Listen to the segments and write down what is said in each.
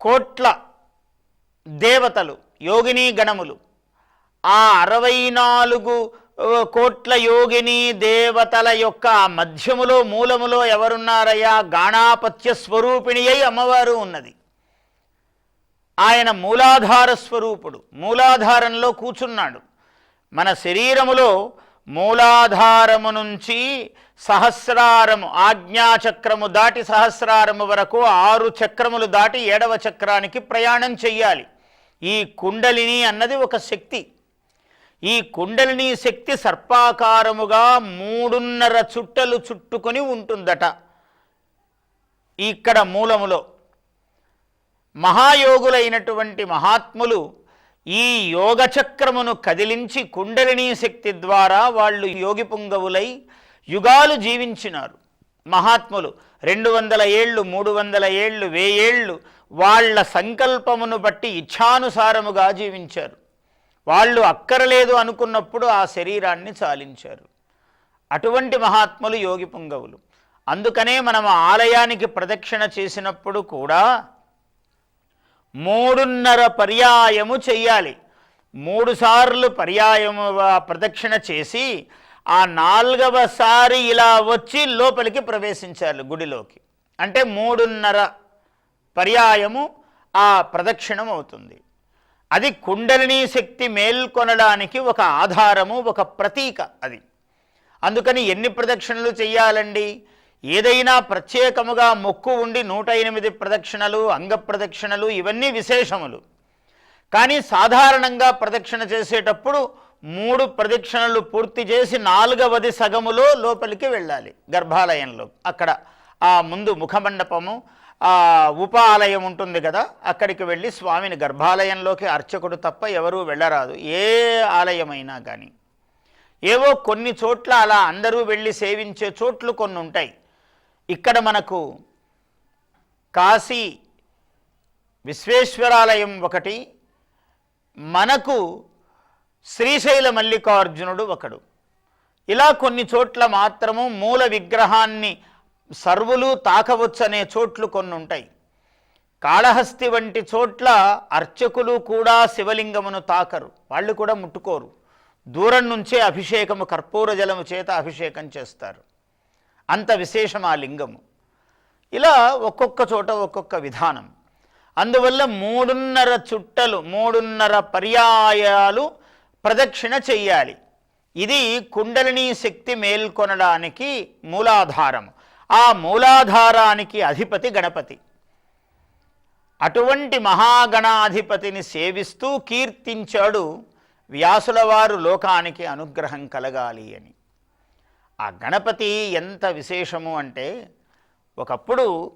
కోట్ల దేవతలు యోగిని గణములు. ఆ అరవై నాలుగు కోట్ల యోగిని దేవతల యొక్క మధ్యములో మూలములో ఎవరున్నారయ్యా? గాణాపత్య స్వరూపిణి అయి అమ్మవారు ఉన్నది. ఆయన మూలాధార స్వరూపుడు మూలాధారంలో కూర్చున్నాడు. మన శరీరములో మూలాధారము నుంచి సహస్రారము ఆజ్ఞాచక్రము దాటి సహస్రారము వరకు ఆరు చక్రములు దాటి ఏడవ చక్రానికి ప్రయాణం చెయ్యాలి. ఈ కుండలిని అన్నది ఒక శక్తి. ఈ కుండలిని శక్తి సర్పాకారముగా మూడున్నర చుట్టలు చుట్టుకొని ఉంటుందట. ఇక్కడ మూలములో మహాయోగులైనటువంటి మహాత్ములు ఈ యోగచక్రమును కదిలించి కుండలినీ శక్తి ద్వారా వాళ్ళు యోగి పుంగవులై యుగాలు జీవించినారు. మహాత్ములు రెండు వందల ఏళ్ళు మూడు వందల ఏళ్ళు వేయేళ్ళు వాళ్ళ సంకల్పమును బట్టి ఇచ్ఛానుసారముగా జీవించారు. వాళ్ళు అక్కరలేదు అనుకున్నప్పుడు ఆ శరీరాన్ని చాలించారు. అటువంటి మహాత్ములు యోగి పుంగవులు. అందుకనే మనం ఆలయానికి ప్రదక్షిణ చేసినప్పుడు కూడా మూడున్నర పర్యాయము చెయ్యాలి. మూడుసార్లు పర్యాయము ప్రదక్షిణ చేసి ఆ నాలుగవసారి ఇలా వచ్చి లోపలికి ప్రవేశించాలి గుడిలోకి. అంటే మూడున్నర పర్యాయము ఆ ప్రదక్షిణం అవుతుంది. అది కుండలిని శక్తి మేల్కొనడానికి ఒక ఆధారము ఒక ప్రతీక అది. అందుకని ఎన్ని ప్రదక్షిణలు చెయ్యాలండి? ఏదైనా ప్రత్యేకముగా మొక్కు ఉండి నూట ఎనిమిది ప్రదక్షిణలు అంగ ప్రదక్షిణలు ఇవన్నీ విశేషములు. కానీ సాధారణంగా ప్రదక్షిణ చేసేటప్పుడు మూడు ప్రదక్షిణలు పూర్తి చేసి నాలుగవది సగములో లోపలికి వెళ్ళాలి గర్భాలయంలో. అక్కడ ఆ ముందు ముఖమండపము ఆ ఉపాలయం ఉంటుంది కదా అక్కడికి వెళ్ళి స్వామిని గర్భాలయంలోకి అర్చకుడు తప్ప ఎవరూ వెళ్ళరాదు ఏ ఆలయమైనా కానీ. ఏవో కొన్ని చోట్ల అలా అందరూ వెళ్ళి సేవించే చోట్లు కొన్ని ఉంటాయి ఇక్కడ మనకు కాశీ విశ్వేశ్వరాలయం ఒకటి మనకు శ్రీశైల మల్లికార్జునుడు ఒకడు. ఇలా కొన్ని చోట్ల మాత్రము మూల విగ్రహాన్ని సర్వులు తాకవచ్చనే చోట్లు కొన్ని ఉంటాయి కాళహస్తి వంటి చోట్ల అర్చకులు కూడా శివలింగమును తాకరు. వాళ్ళు కూడా ముట్టుకోరు. దూరం నుంచే అభిషేకము కర్పూర జలము చేత అభిషేకం చేస్తారు. అంత విశేషం ఆ లింగము. ఇలా ఒక్కొక్క చోట ఒక్కొక్క విధానం. అందువల్ల మూడున్నర చుట్టలు మూడున్నర పర్యాయాలు ప్రదక్షిణ చెయ్యాలి. ఇది కుండలిని శక్తి మేల్కొనడానికి మూలాధారం. ఆ మూలాధారానికి అధిపతి గణపతి. అటువంటి మహాగణాధిపతిని సేవిస్తూ కీర్తించాడు వ్యాసులవారు లోకానికి అనుగ్రహం కలగాలి అని. ఆ గణపతి ఎంత విశేషము అంటే ఒకప్పుడు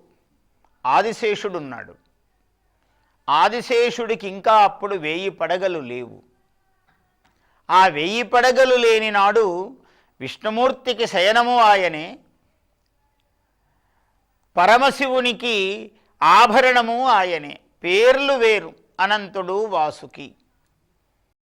ఆదిశేషుడున్నాడు. ఆదిశేషుడికి ఇంకా అప్పుడు వేయి పడగలు లేవు. ఆ వెయ్యి పడగలు లేని నాడు విష్ణుమూర్తికి శయనము ఆయనే. పరమశివునికి ఆభరణము ఆయనే. పేర్లు వేరు. అనంతుడు వాసుకి.